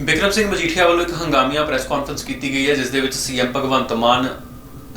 ਬਿਕਰਮ ਸਿੰਘ ਮਜੀਠੀਆ ਵੱਲੋਂ ਇੱਕ ਹੰਗਾਮੀਆ press conference ਕੀਤੀ ਗਈ ਹੈ, ਜਿਸ ਦੇ ਵਿੱਚ ਸੀਐਮ ਭਗਵੰਤ ਮਾਨ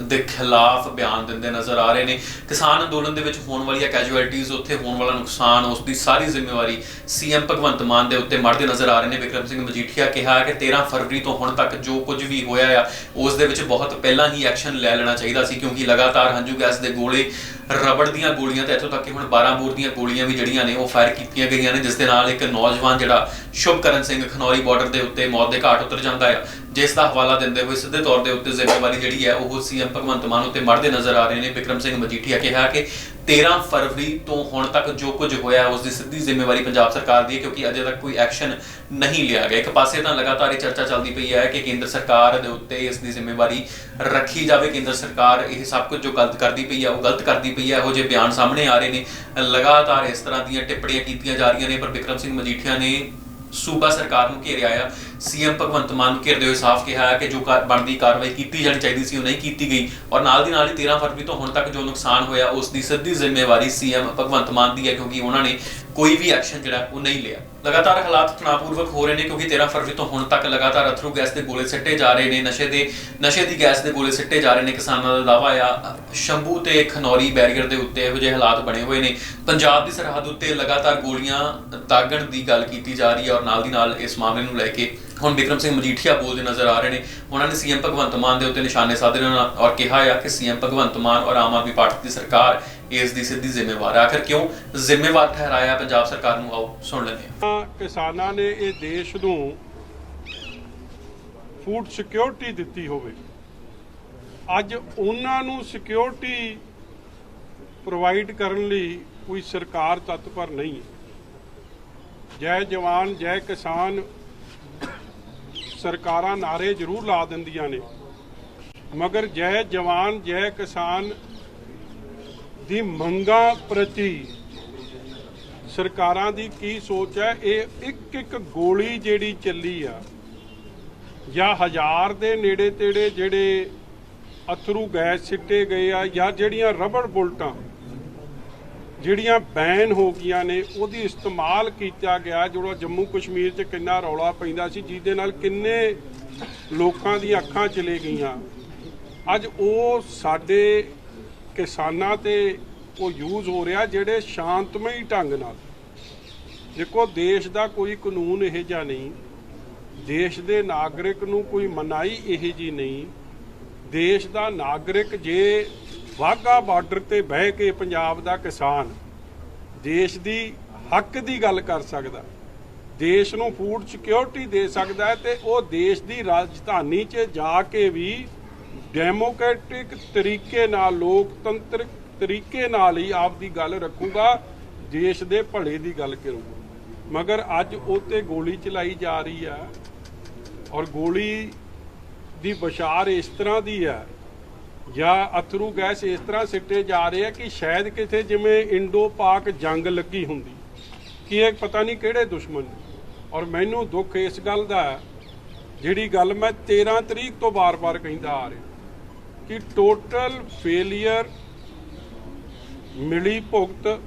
ਦੇ ਖਿਲਾਫ ਬਿਆਨ ਦਿੰਦੇ ਨਜ਼ਰ ਆ ਰਹੇ ਨੇ। ਕਿਸਾਨ ਅੰਦੋਲਨ ਦੇ ਵਿੱਚ ਹੋਣ ਵਾਲੀਆਂ ਕੈਜੁਅਲਟੀਆਂ ਉੱਥੇ ਹੋਣ ਵਾਲਾ ਨੁਕਸਾਨ, ਉਸ ਦੀ ਸਾਰੀ ਜ਼ਿੰਮੇਵਾਰੀ ਸੀਐਮ ਭਗਵੰਤ ਮਾਨ ਦੇ ਉੱਤੇ ਮੜਦੇ ਨਜ਼ਰ ਆ ਰਹੇ ਨੇ। ਬਿਕਰਮ ਸਿੰਘ ਮਜੀਠੀਆ ਕਿਹਾ ਕਿ 13 ਫਰਵਰੀ ਤੋਂ ਹੁਣ ਤੱਕ ਜੋ ਕੁਝ ਵੀ ਹੋਇਆ ਆ, ਉਸ ਦੇ ਵਿੱਚ ਬਹੁਤ ਪਹਿਲਾਂ ਹੀ ਐਕਸ਼ਨ ਲੈ ਲੈਣਾ ਚਾਹੀਦਾ ਸੀ, ਕਿਉਂਕਿ ਲਗਾਤਾਰ ਹੰਝੂ ਗੈਸ ਦੇ ਗੋਲੇ ਰਬੜ ਦੀਆਂ ਗੋਲੀਆਂ ਤੇ ਇੱਥੋਂ ਤੱਕ ਕਿ ਹੁਣ 12 ਬੋਰ ਦੀਆਂ ਗੋਲੀਆਂ ਵੀ ਜਿਹੜੀਆਂ ਨੇ ਉਹ ਫਾਇਰ ਕੀਤੀਆਂ ਗਈਆਂ ਨੇ, ਜਿਸ ਦੇ ਨਾਲ ਇੱਕ ਨੌਜਵਾਨ ਜਿਹੜਾ ਸ਼ੁਭਕਰਨ ਸਿੰਘ ਖਨੌਰੀ ਬਾਰਡਰ ਦੇ ਉੱਤੇ ਮੌਤ ਦੇ ਘਾਟ ਉਤਰ ਜਾਂਦਾ ਹੈ ਜਿਸ ਦਾ ਹਵਾਲਾ ਦਿੰਦੇ ਹੋਏ ਸਿੱਧੇ ਤੌਰ ਦੇ ਉੱਤੇ ਜ਼ਿੰਮੇਵਾਰੀ ਜਿਹੜੀ ਹੈ ਉਹ ਸੀਐਮ ਭਗਵੰਤ ਮਾਨ ਉੱਤੇ ਮੜਦੇ ਨਜ਼ਰ ਆ ਰਹੇ ਨੇ। ਵਿਕਰਮ ਸਿੰਘ ਮਜੀਠੀਆ ਕਿਹਾ ਕਿ 13 ਫਰਵਰੀ ਤੋਂ ਹੁਣ ਤੱਕ ਜੋ ਕੁਝ ਹੋਇਆ ਉਸ ਦੀ ਸਿੱਧੀ ਜ਼ਿੰਮੇਵਾਰੀ ਪੰਜਾਬ ਸਰਕਾਰ ਦੀ ਹੈ, ਕਿਉਂਕਿ ਅਜੇ ਤੱਕ ਕੋਈ ਐਕਸ਼ਨ ਨਹੀਂ ਲਿਆ ਗਿਆ। ਇੱਕ ਪਾਸੇ ਤਾਂ ਲਗਾਤਾਰ ਇਹ ਚਰਚਾ ਚੱਲਦੀ ਪਈ ਹੈ ਕਿ ਕੇਂਦਰ ਸਰਕਾਰ ਦੇ ਉੱਤੇ ਇਸ ਦੀ ਜ਼ਿੰਮੇਵਾਰੀ ਰੱਖੀ ਜਾਵੇ। ਕੇਂਦਰ ਸਰਕਾਰ ਇਹ ਸਭ ਕੁਝ ਜੋ ਗਲਤ ਕਰਦੀ ਪਈ ਹੈ, ਉਹ ਗਲਤ ਕਰਦੀ ਪਈ ਹੈ, ਇਹੋ ਜਿਹੇ ਬਿਆਨ ਸਾਹਮਣੇ ਆ ਰਹੇ ਨੇ। ਲਗਾਤਾਰ ਇਸ ਤਰ੍ਹਾਂ ਦੀਆਂ ਟਿੱਪਣੀਆਂ ਕੀਤੀਆਂ ਜਾ ਰਹੀਆਂ ਨੇ, ਪਰ ਵਿਕਰਮ ਸਿੰਘ ਮਜੀਠੀਆ ਨੇ ਸੂਬਾ ਸਰਕਾਰ ਨੂੰ ਘੇਰਿਆ ਆ ਸੀਐਮ ਭਗਵੰਤ ਮਾਨ ਨੂੰ ਘੇਰਦੇ ਹੋਏ ਸਾਫ਼ ਕਿਹਾ ਕਿ ਜੋ ਬਣਦੀ ਕਾਰਵਾਈ ਕੀਤੀ ਜਾਣੀ ਚਾਹੀਦੀ ਸੀ ਉਹ ਨਹੀਂ ਕੀਤੀ ਗਈ ਔਰ ਨਾਲ ਦੀ ਨਾਲ ਹੀ 13 ਫਰਵਰੀ ਤੋਂ ਹੁਣ ਤੱਕ ਜੋ ਨੁਕਸਾਨ ਹੋਇਆ ਉਸ ਦੀ ਸਿੱਧੀ ਜ਼ਿੰਮੇਵਾਰੀ ਸੀਐਮ ਭਗਵੰਤ ਮਾਨ ਦੀ ਹੈ ਕਿਉਂਕਿ ਉਹਨਾਂ ਨੇ ਕੋਈ ਵੀ ਐਕਸ਼ਨ ਜਿਹੜਾ ਉਹ ਨਹੀਂ ਲਿਆ। ਲਗਾਤਾਰ ਹਾਲਾਤ ਤਣਾਅਪੂਰਵਕ ਹੋ ਰਹੇ ਨੇ ਕਿਉਂਕਿ 13 ਫਰਵਰੀ ਤੋਂ ਹੁਣ ਤੱਕ ਲਗਾਤਾਰ ਅਥਰੂ ਗੈਸ ਦੇ ਗੋਲੇ ਸਿੱਟੇ ਜਾ ਰਹੇ ਨੇ, ਨਸ਼ੇ ਦੇ ਨਸ਼ੇ ਦੀ ਗੈਸ ਦੇ ਗੋਲੇ ਸਿੱਟੇ ਜਾ ਰਹੇ ਨੇ ਕਿਸਾਨਾਂ ਦਾ ਦਾਵਾ ਆ। ਸ਼ੰਭੂ ਤੇ ਖਨੌਰੀ ਬੈਰੀਅਰ ਦੇ ਉੱਤੇ ਇਹੋ ਜਿਹੇ ਹਾਲਾਤ ਬਣੇ ਹੋਏ ਨੇ। ਪੰਜਾਬ ਦੀ ਸਰਹੱਦ ਉੱਤੇ ਲਗਾਤਾਰ ਗੋਲੀਆਂ ਦਾਗਣ ਦੀ ਗੱਲ ਕੀਤੀ ਜਾ ਰਹੀ ਹੈ ਔਰ ਨਾਲ ਦੀ ਨਾਲ ਇਸ ਮਾਮਲੇ ਨੂੰ ਲੈ ਕੇ ਹੁਣ ਵਿਕਰਮ ਸਿੰਘ ਮਜੀਠੀਆ ਬੋਲਦੇ ਨਜ਼ਰ ਆ ਰਹੇ ਨੇ। ਉਹਨਾਂ ਨੇ ਸੀਐਮ ਭਗਵੰਤ ਮਾਨ ਦੇ ਉੱਤੇ ਨਿਸ਼ਾਨੇ ਸਾਧੇ ਨੇ ਔਰ ਕਿਹਾ ਆ ਕਿ ਸੀਐਮ ਭਗਵੰਤ ਮਾਨ ਔਰ ਆਮ ਆਦਮੀ ਪਾਰਟੀ ਦੀ ਸਰਕਾਰ ਇਸ ਦੀ ਸਿੱਧੀ ਜ਼ਿੰਮੇਵਾਰ ਆਖਰ ਕਿਉਂ ਜ਼ਿੰਮੇਵਾਰ ਠਹਿਰਾਇਆ ਪੰਜਾਬ ਸਰਕਾਰ ਨੂੰ? ਆਓ ਸੁਣ ਲੈਂਦੇ ਹਾਂ। ਕਿਸਾਨਾਂ ਨੇ ਇਹ ਦੇਸ਼ ਨੂੰ ਫੂਡ ਸਿਕਿਉਰਿਟੀ ਦਿੱਤੀ ਹੋਵੇ। ਅੱਜ ਉਹਨਾਂ ਨੂੰ ਸਿਕਿਉਰਿਟੀ ਪ੍ਰੋਵਾਈਡ ਕਰਨ ਲਈ ਕੋਈ ਸਰਕਾਰ ਤਤਪਰ ਨਹੀਂ ਹੈ। ਜੈ ਜਵਾਨ, ਜੈ ਕਿਸਾਨ ਸਰਕਾਰਾਂ ਨਾਰੇ ਜ਼ਰੂਰ ਲਾ ਦਿੰਦੀਆਂ ਨੇ। ਮਗਰ ਜੈ ਜਵਾਨ, ਜੈ ਕਿਸਾਨ ਦੀ ਮੰਗਾਂ ਪ੍ਰਤੀ ਸਰਕਾਰਾਂ ਦੀ ਕੀ ਸੋਚ ਹੈ? ਇਹ ਇੱਕ ਇੱਕ ਗੋਲੀ ਜਿਹੜੀ ਚੱਲੀ ਆ, ਜਾਂ ਹਜ਼ਾਰ ਦੇ ਨੇੜੇ ਤੇੜੇ ਜਿਹੜੇ ਅਥਰੂ ਗੈਸ ਸਿੱਟੇ ਗਏ ਆ, ਜਾਂ ਜਿਹੜੀਆਂ ਰਬੜ ਬੁਲਟਾਂ ਜਿਹੜੀਆਂ ਬੈਨ ਹੋ ਗਈਆਂ ਨੇ, ਉਹਦੀ ਇਸਤੇਮਾਲ ਕੀਤਾ ਗਿਆ ਜਿਹੜਾ ਜੰਮੂ ਕਸ਼ਮੀਰ 'ਚ ਕਿੰਨਾ ਰੌਲਾ ਪੈਂਦਾ ਸੀ, ਜਿਹਦੇ ਨਾਲ ਕਿੰਨੇ ਲੋਕਾਂ ਦੀਆਂ ਅੱਖਾਂ ਚਲੇ ਗਈਆਂ। ਅੱਜ ਉਹ ਸਾਡੇ ਕਿਸਾਨਾਂ ਤੇ ਉਹ ਯੂਜ਼ ਹੋ ਰਿਹਾ ਜਿਹੜੇ ਸ਼ਾਂਤਮਈ ਢੰਗ ਨਾਲ। ਦੇਖੋ, ਦੇਸ਼ ਦਾ ਕੋਈ ਕਾਨੂੰਨ ਇਹ ਜਿਹਾ ਨਹੀਂ। ਦੇਸ਼ ਦੇ ਨਾਗਰਿਕ ਨੂੰ ਕੋਈ ਮਨਾਈ ਇਹ ਜੀ ਨਹੀਂ। ਦੇਸ਼ ਦਾ ਨਾਗਰਿਕ ਜੇ ਵਾਹਗਾ ਬਾਰਡਰ ਤੇ ਬਹਿ ਕੇ ਪੰਜਾਬ ਦਾ ਕਿਸਾਨ ਦੇਸ਼ ਦੀ ਹੱਕ ਦੀ ਗੱਲ ਕਰ ਸਕਦਾ, ਦੇਸ਼ ਨੂੰ ਫੂਡ ਸਿਕਿਉਰਿਟੀ ਦੇ ਸਕਦਾ ਹੈ ਤੇ ਉਹ ਦੇਸ਼ ਦੀ ਰਾਜਧਾਨੀ 'ਚ ਜਾ ਕੇ ਵੀ ਡੈਮੋਕ੍ਰੈਟਿਕ ਤਰੀਕੇ ਨਾਲ, ਲੋਕਤੰਤਰਿਕ ਤਰੀਕੇ ਨਾਲ ਹੀ ਆਪ ਦੀ ਗੱਲ ਰੱਖੂਗਾ, ਦੇਸ਼ ਦੇ ਭਲੇ ਦੀ ਗੱਲ ਕਰੂਗਾ। ਮਗਰ ਅੱਜ ਉਹ ਤੇ ਗੋਲੀ ਚਲਾਈ ਜਾ ਰਹੀ ਆ ਔਰ ਗੋਲੀ ਦੀ ਬਸ਼ਾਰ ਇਸ ਤਰ੍ਹਾਂ ਦੀ ਹੈ ਜਾਂ ਅਥਰੂ ਗੈਸ ਇਸ ਤਰ੍ਹਾਂ ਸਿੱਟੇ ਜਾ ਰਹੇ ਆ ਕਿ ਸ਼ਾਇਦ ਕਿਤੇ ਜਿਵੇਂ ਇੰਡੋ ਪਾਕ ਜੰਗ ਲੱਗੀ ਹੁੰਦੀ। ਕਿ ਇਹ ਪਤਾ ਨਹੀਂ ਕਿਹੜੇ ਦੁਸ਼ਮਣ ਔਰ ਮੈਨੂੰ ਦੁੱਖ ਇਸ ਗੱਲ ਦਾ ਜਿਹੜੀ ਗੱਲ ਮੈਂ 13 ਤਰੀਕ ਤੋਂ ਬਾਰ-ਬਾਰ ਕਹਿੰਦਾ ਆ ਰਿਹਾ। ਕਿ ਟੋਟਲ ਫੇਲਿਅਰ ਮਿਲੀ ਭੁਗਤ।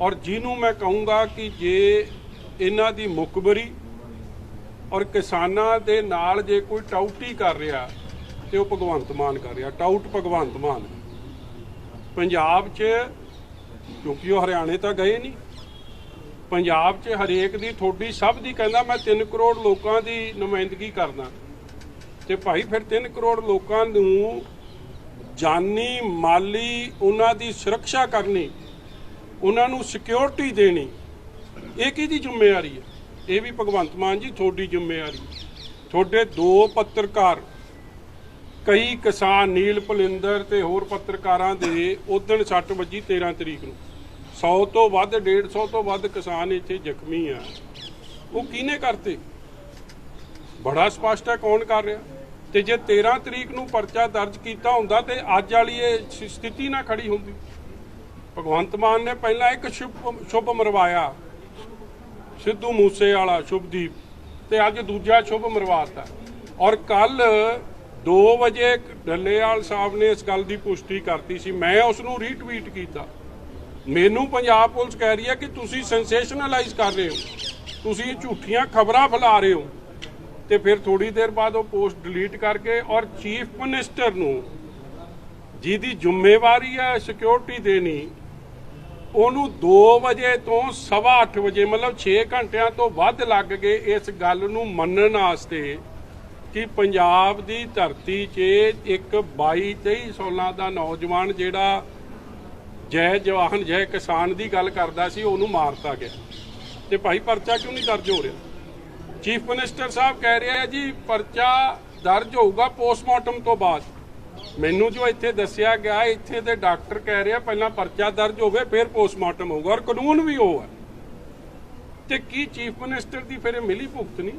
ਔਰ ਜਿਹਨੂੰ ਮੈਂ ਕਹੂੰਗਾ ਕਿ ਜੇ ਇਹਨਾਂ ਦੀ ਮੁਖਬਰੀ ਔਰ ਕਿਸਾਨਾਂ ਦੇ ਨਾਲ ਜੇ ਕੋਈ ਟਾਊਟੀ ਕਰ ਰਿਹਾ ਤੇ ਉਹ ਭਗਵੰਤ ਮਾਨ ਕਰ ਰਿਹਾ, ਟਾਊਟ ਭਗਵੰਤ ਮਾਨ। ਪੰਜਾਬ 'ਚ, ਕਿਉਂਕਿ ਉਹ ਹਰਿਆਣੇ ਤਾਂ ਗਏ ਨਹੀਂ, ਪੰਜਾਬ 'ਚ ਹਰੇਕ ਦੀ ਥੋੜੀ ਸਭ ਦੀ ਕਹਿੰਦਾ, ਮੈਂ 3 ਕਰੋੜ ਲੋਕਾਂ ਦੀ ਨੁਮਾਇੰਦਗੀ ਕਰਦਾ। ਤੇ ਭਾਈ ਫਿਰ 3 ਕਰੋੜ ਲੋਕਾਂ ਨੂੰ ਜਾਨੀ, ਮਾਲੀ ਉਹਨਾਂ ਦੀ ਸੁਰੱਖਿਆ ਕਰਨੀ, ਉਹਨਾਂ ਨੂੰ ਸਿਕਿਉਰਿਟੀ ਦੇਣੀ, ਇਹ ਕਿਹਦੀ ਜ਼ਿੰਮੇਵਾਰੀ ਹੈ? ਇਹ ਵੀ ਭਗਵੰਤ ਮਾਨ ਜੀ ਤੁਹਾਡੀ ਜ਼ਿੰਮੇਵਾਰੀ ਤੁਹਾਡੇ ਦੋ ਪੱਤਰਕਾਰ ਕਈ ਕਿਸਾਨ ਨੀਲ ਭਲਿੰਦਰ ਤੇ ਹੋਰ ਪੱਤਰਕਾਰਾਂ ਦੇ ਉਦਣ ਸੱਟ ਵੱਜੀ 13 ਤਰੀਕ ਨੂੰ। 100 ਤੋਂ ਵੱਧ 150 ਤੋਂ ਵੱਧ ਕਿਸਾਨ ਇੱਥੇ ਜ਼ਖਮੀ ਆ। ਉਹ ਕਿਹਨੇ ਕਰਤੇ? ਬੜਾ ਸਪਸ਼ਟ ਹੈ ਕੌਣ ਕਰ ਰਿਹਾ। ਤੇ ਜੇ 13 ਤਰੀਕ ਨੂੰ ਪਰਚਾ ਦਰਜ ਕੀਤਾ ਹੁੰਦਾ ਤੇ ਅੱਜ ਵਾਲੀ ਇਹ ਸਥਿਤੀ ਨਾ ਖੜੀ ਹੁੰਦੀ। ਭਗਵੰਤ ਮਾਨ ਨੇ ਪਹਿਲਾਂ ਇੱਕ ਸ਼ੁਭ ਸ਼ੁਭ ਮਰਵਾਇਆ। ਸਿੱਧੂ ਮੂਸੇ ਵਾਲਾ ਸ਼ੁਭਦੀਪ। ਤੇ ਅੱਜ ਦੂਜਾ ਸ਼ੁਭ ਮਰਵਾਤਾ। ਔਰ ਕੱਲ 2 ਵਜੇ ਡੱਲੇਵਾਲ ਸਾਹਿਬ ਨੇ ਇਸ ਗੱਲ ਦੀ ਪੁਸ਼ਟੀ ਕਰਤੀ ਸੀ। ਮੈਂ ਉਸ ਨੂੰ ਰੀਟਵੀਟ ਕੀਤਾ। ਮੈਨੂੰ ਪੰਜਾਬ ਪੁਲਿਸ ਕਹਿ ਰਹੀ ਹੈ ਕਿ ਤੁਸੀਂ ਸੈਂਸੇਸ਼ਨਲਾਈਜ਼ ਕਰ ਰਹੇ ਹੋ। ਤੁਸੀਂ ਝੂਠੀਆਂ ਖਬਰਾਂ ਫੈਲਾ ਰਹੇ ਹੋ। ਤੇ ਫਿਰ ਥੋੜੀ ਦੇਰ ਬਾਅਦ ਉਹ ਪੋਸਟ ਡਿਲੀਟ ਕਰਕੇ ਔਰ ਚੀਫ ਮਿਨਿਸਟਰ ਨੂੰ ਜਿਹਦੀ ਜ਼ਿੰਮੇਵਾਰੀ ਹੈ ਸਿਕਿਉਰਿਟੀ ਦੇਣੀ, ਉਹਨੂੰ 2 ਵਜੇ ਤੋਂ ਸਵਾ ਅੱਠ ਵਜੇ ਮਤਲਬ 6 ਘੰਟਿਆਂ ਤੋਂ ਵੱਧ ਲੱਗ ਗਏ ਇਸ ਗੱਲ ਨੂੰ ਮੰਨਣ ਵਾਸਤੇ। ਕਿ ਪੰਜਾਬ ਦੀ ਧਰਤੀ 'ਚ ਇੱਕ 22 23 ਸਾਲਾਂ ਦਾ ਨੌਜਵਾਨ ਜਿਹੜਾ ਜੈ ਜਵਾਨ, ਜੈ ਕਿਸਾਨ ਦੀ ਗੱਲ ਕਰਦਾ ਸੀ, ਉਹਨੂੰ ਮਾਰਤਾ ਗਿਆ। ਤੇ ਭਾਈ ਪਰਚਾ ਕਿਉਂ ਨਹੀਂ ਦਰਜ ਹੋ ਰਿਹਾ? ਚੀਫ ਮਿਨਿਸਟਰ ਸਾਹਿਬ ਕਹਿ ਰਿਹਾ ਆ ਜੀ, ਪਰਚਾ ਦਰਜ ਹੋਊਗਾ ਪੋਸਟਮਾਰਟਮ ਤੋਂ ਬਾਅਦ। ਮੈਨੂੰ ਜੋ ਇੱਥੇ ਦੱਸਿਆ ਗਿਆ, ਇੱਥੇ ਦੇ ਡਾਕਟਰ ਕਹਿ ਰਿਹਾ ਪਹਿਲਾਂ ਪਰਚਾ ਦਰਜ ਹੋਵੇ, ਫਿਰ ਪੋਸਟਮਾਰਟਮ ਹੋਊਗਾ, ਔਰ ਕਾਨੂੰਨ ਵੀ ਉਹ ਹੈ ਤੇ ਕੀ ਚੀਫ ਮਿਨਿਸਟਰ ਦੀ ਫਿਰ ਮਿਲੀ ਭੁਗਤ ਨਹੀਂ